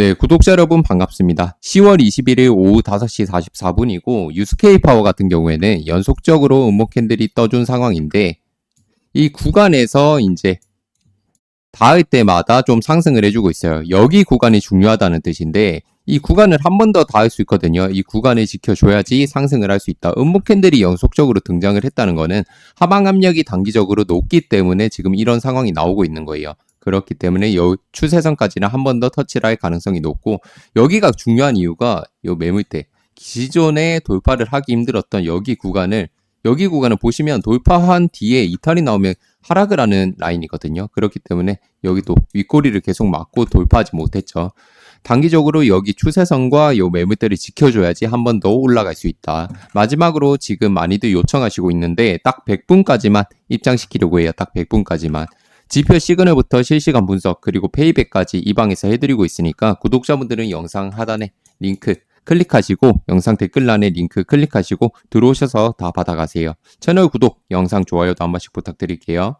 네, 구독자 여러분 반갑습니다. 10월 21일 오후 5시 44분이고 유스케이 파워 같은 경우에는 연속적으로 음모 캔들이 떠준 상황인데 이 구간에서 이제 닿을 때마다 좀 상승을 해주고 있어요. 여기 구간이 중요하다는 뜻인데 이 구간을 한 번 더 닿을 수 있거든요. 이 구간을 지켜줘야지 상승을 할 수 있다. 음모 캔들이 연속적으로 등장을 했다는 거는 하방 압력이 단기적으로 높기 때문에 지금 이런 상황이 나오고 있는 거예요. 그렇기 때문에 여 추세선까지는 한 번 더 터치를 할 가능성이 높고 여기가 중요한 이유가 요 매물대 기존에 돌파를 하기 힘들었던 여기 구간을 여기 구간을 보시면 돌파한 뒤에 이탈이 나오면 하락을 하는 라인이거든요. 그렇기 때문에 여기도 윗꼬리를 계속 맞고 돌파하지 못했죠. 단기적으로 여기 추세선과 요 매물대를 지켜줘야지 한 번 더 올라갈 수 있다. 마지막으로 지금 많이들 요청하시고 있는데 딱 100분까지만 입장시키려고 해요. 딱 100분까지만. 지표 시그널부터 실시간 분석 그리고 페이백까지 이 방에서 해드리고 있으니까 구독자분들은 영상 하단에 링크 클릭하시고 영상 댓글란에 링크 클릭하시고 들어오셔서 다 받아가세요. 채널 구독, 영상 좋아요도 한 번씩 부탁드릴게요.